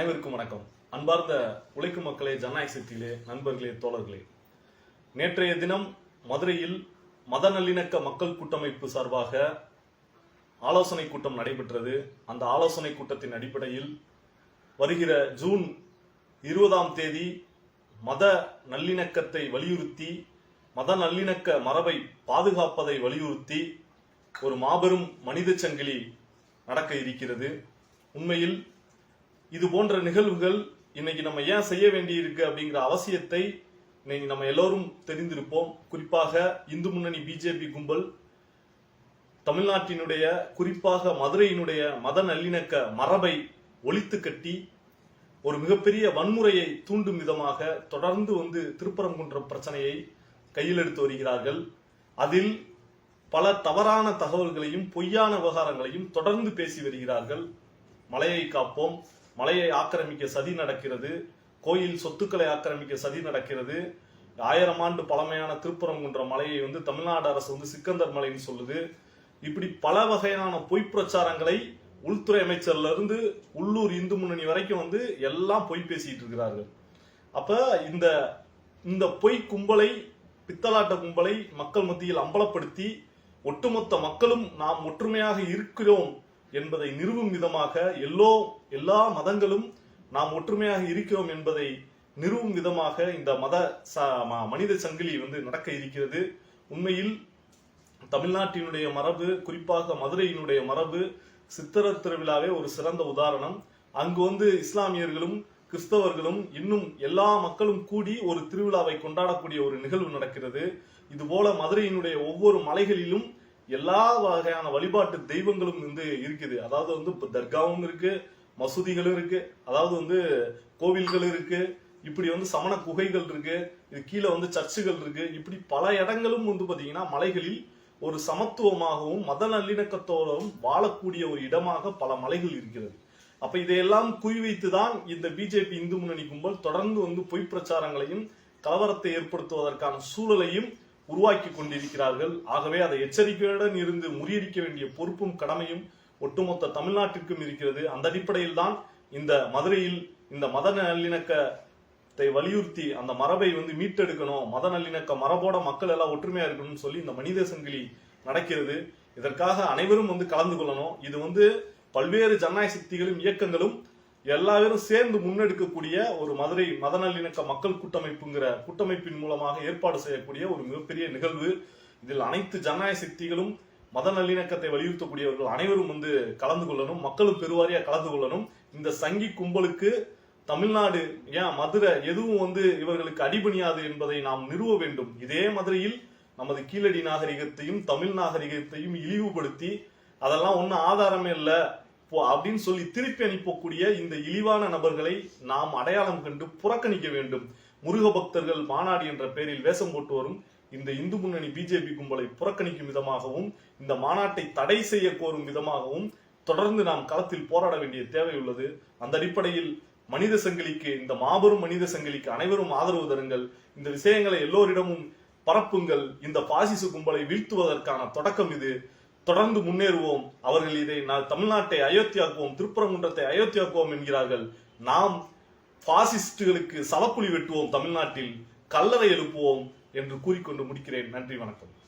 அனைவருக்கும் வணக்கம். அன்பார்ந்த உழைக்கும் மக்களே ஜனநாயக சக்தியிலே நண்பர்களே தோழர்களே. நேற்றைய தினம் மதுரையில் மத நல்லிணக்க மக்கள் கூட்டமைப்பு சார்பாக ஆலோசனை கூட்டம் நடைபெற்றது. அந்த ஆலோசனை கூட்டத்தின் அடிப்படையில் வருகிற ஜூன் இருபதாம் தேதி மத நல்லிணக்கத்தை வலியுறுத்தி மத நல்லிணக்க மரபை பாதுகாப்பதை வலியுறுத்தி ஒரு மாபெரும் மனித சங்கிலி நடக்க இருக்கிறது. உண்மையில் இது போன்ற நிகழ்வுகள் இன்னைக்கு நம்ம ஏன் செய்ய வேண்டியிருக்கு அப்படிங்கிற அவசியத்தை இன்னைக்கு நம்ம எல்லோரும் தெரிந்திருப்போம். குறிப்பாக இந்து முன்னணி பிஜேபி கும்பல் தமிழ்நாட்டினுடைய குறிப்பாக மதுரையினுடைய மத நல்லிணக்க மரபை ஒழித்து கட்டி ஒரு மிகப்பெரிய வன்முறையை தூண்டும் விதமாக தொடர்ந்து வந்து திருப்பரங்குன்றம் பிரச்சனையை கையில் எடுத்து வருகிறார்கள். அதில் பல தவறான தகவல்களையும் பொய்யான விவகாரங்களையும் தொடர்ந்து பேசி வருகிறார்கள். மலையை காப்போம். மலையை ஆக்கிரமிக்க சதி நடக்கிறது கோயில் சொத்துக்களை ஆக்கிரமிக்க சதி நடக்கிறது ஆயிரம் ஆண்டு பழமையான திருப்பரங்குன்ற மலையை வந்து தமிழ்நாடு அரசு வந்து சிக்கந்தர் மலைன்னு சொல்லுது. இப்படி பல வகையான பொய் பிரச்சாரங்களை உள்துறை அமைச்சர்ல இருந்து உள்ளூர் இந்து முன்னணி வரைக்கும் வந்து எல்லாம் பொய் பேசிட்டு இருக்கிறார்கள். அப்ப இந்த இந்த பொய் கும்பலை பித்தலாட்ட கும்பலை மக்கள் மத்தியில் அம்பலப்படுத்தி ஒட்டுமொத்த மக்களும் நாம் ஒற்றுமையாக இருக்கிறோம் என்பதை நிறுவும் விதமாக எல்லோ எல்லா மதங்களும் நாம் ஒற்றுமையாக இருக்கிறோம் என்பதை நிறுவும் விதமாக இந்த மத ச- மனித சங்கிலி வந்து நடக்க இருக்கிறது. உண்மையில் தமிழ்நாட்டினுடைய மரபு குறிப்பாக மதுரையினுடைய மரபு சித்திர திருவிழாவே ஒரு சிறந்த உதாரணம். அங்கு வந்து இஸ்லாமியர்களும் கிறிஸ்தவர்களும் இன்னும் எல்லா மக்களும் கூடி ஒரு திருவிழாவை கொண்டாடக்கூடிய ஒரு நிகழ்வு நடக்கிறது. இதுபோல மதுரையினுடைய ஒவ்வொரு மலைகளிலும் எல்லா வகையான வழிபாட்டு தெய்வங்களும் வந்து இருக்குது. அதாவது வந்து இப்போ தர்காவும் இருக்கு மசூதிகளும் இருக்கு அதாவது வந்து கோவில்கள் இருக்கு இப்படி வந்து சமண குகைகள் இருக்கு இது கீழே வந்து சர்ச்சுகள் இருக்கு இப்படி பல இடங்களும் வந்து பாத்தீங்கன்னா மலைகளில் ஒரு சமத்துவமாகவும் மத நல்லிணக்கத்தோடும் வாழக்கூடிய ஒரு இடமாக பல மலைகள் இருக்கிறது. அப்ப இதையெல்லாம் குறிவைத்துதான் இந்த பிஜேபி இந்து முன்னணி கும்பல் தொடர்ந்து வந்து பொய் பிரச்சாரங்களையும் கலவரத்தை ஏற்படுத்துவதற்கான சூழலையும் உருவாக்கி கொண்டிருக்கிறார்கள். ஆகவே அதை எச்சரிக்கையுடன் இருந்து முறியடிக்க வேண்டிய பொறுப்பும் கடமையும் ஒட்டுமொத்த தமிழ்நாட்டிற்கும் இருக்கிறது. அந்த அடிப்படையில் தான் இந்த மதுரையில் இந்த மத நல்லிணக்கத்தை வலியுறுத்தி அந்த மரபை வந்து மீட்டெடுக்கணும். மத நல்லிணக்க மரபோட மக்கள் எல்லாம் ஒற்றுமையா இருக்கணும்னு சொல்லி இந்த மனித சங்கிலி நடக்கிறது. இதற்காக அனைவரும் வந்து கலந்து கொள்ளணும். இது வந்து பல்வேறு ஜனநாயக சக்திகளும் இயக்கங்களும் எல்லாரும் சேர்ந்து முன்னெடுக்கக்கூடிய ஒரு மதுரை மத நல்லிணக்க மக்கள் கூட்டமைப்புங்கிற கூட்டமைப்பின் மூலமாக ஏற்பாடு செய்யக்கூடிய ஒரு மிகப்பெரிய நிகழ்வு. இதில் அனைத்து ஜனநாயக சக்திகளும் மத நல்லிணக்கத்தை வலியுறுத்தக்கூடியவர்கள் அனைவரும் வந்து கலந்து கொள்ளணும் மக்களும் பெருவாரியாக கலந்து கொள்ளணும். இந்த சங்கி கும்பலுக்கு தமிழ்நாடு ஏன் மதுரை எதுவும் வந்து இவர்களுக்கு அடிபணியாது என்பதை நாம் நிறுவ வேண்டும். இதே மதுரையில் நமது கீழடி நாகரிகத்தையும் தமிழ் நாகரிகத்தையும் இழிவுபடுத்தி அதெல்லாம் ஒன்றும் ஆதாரமே இல்லை. அப்படின்னு சொல்லி திருப்பி அனுப்பக்கூடிய இந்த இழிவான நபர்களை நாம் அடையாளம் கண்டு புறக்கணிக்க வேண்டும். முருக பக்தர்கள் மாநாடு என்ற பெயரில் வேஷம் போட்டு வரும் இந்த இந்து முன்னணி பிஜேபி கும்பலை புறக்கணிக்கும் விதமாகவும் இந்த மாநாட்டை தடை செய்ய கோரும் விதமாகவும் தொடர்ந்து நாம் களத்தில் போராட வேண்டிய தேவை உள்ளது. அந்த அடிப்படையில் மனித சங்கிலிக்கு இந்த மாபெரும் மனித சங்கிலிக்கு அனைவரும் ஆதரவு தருங்கள். இந்த விஷயங்களை எல்லோரிடமும் பரப்புங்கள். இந்த பாசிசு கும்பலை வீழ்த்துவதற்கான தொடக்கம் இது. தொடர்ந்து முன்னேறுவோம். அவர்கள் இதை நான் தமிழ்நாட்டை அயோத்தியாக்குவோம் திருப்பரங்குன்றத்தை அயோத்தியாக்குவோம் என்கிறார்கள். நாம் பாசிஸ்டுகளுக்கு சவப்புலி வெட்டுவோம் தமிழ்நாட்டில். கல்லறை எழுப்புவோம் என்று கூறிக்கொண்டு முடிக்கிறேன். நன்றி வணக்கம்.